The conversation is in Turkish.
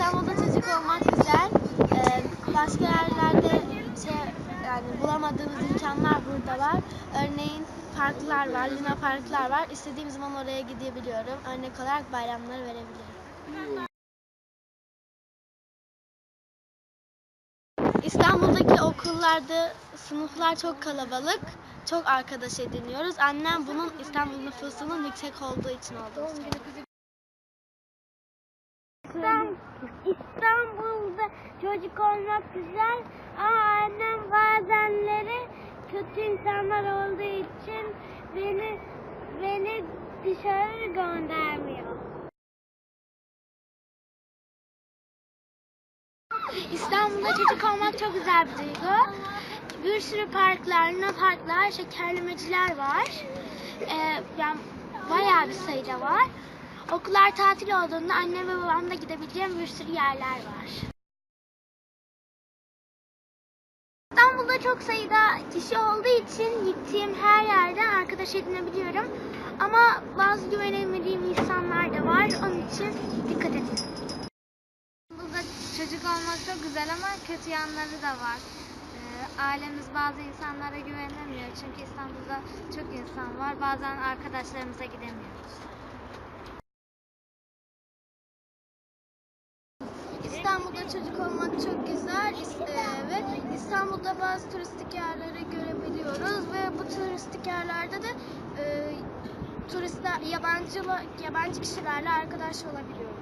İstanbul'da çocuk olmak güzel. Ee, başka yerlerde şey, yani bulamadığımız imkanlar burada var. Örneğin parklar var, luna parklar var. İstediğim zaman oraya gidebiliyorum. Örnek olarak bayramları verebilirim. İstanbul'daki okullarda sınıflar çok kalabalık. Çok arkadaş ediniyoruz. Annem bunun İstanbul nüfusunun yüksek olduğu için olduğunu söylüyor. İstanbul, İstanbul'da çocuk olmak güzel ama annem bazenleri kötü insanlar olduğu için beni beni dışarı göndermiyor. İstanbul'da çocuk olmak çok güzel bir duygu. Bir sürü parklar, luna parklar, şekerlemeciler var. Ee, yani bayağı bir sayıda var. Okullar tatil olduğunda annem ve babamla gidebileceğim bir sürü yerler var. İstanbul'da çok sayıda kişi olduğu için gittiğim her yerden arkadaş edinebiliyorum. Ama bazı güvenemediğim insanlar da var. Onun için dikkat edin. İstanbul'da çocuk olmak çok güzel ama kötü yanları da var. Ee, ailemiz bazı insanlara güvenemiyor çünkü İstanbul'da çok insan var. Bazen arkadaşlarımıza gidemiyoruz. İstanbul'da çocuk olmak çok güzel ve İstanbul'da bazı turistik yerleri görebiliyoruz ve bu turistik yerlerde de e, turistler yabancı yabancı kişilerle arkadaş olabiliyoruz.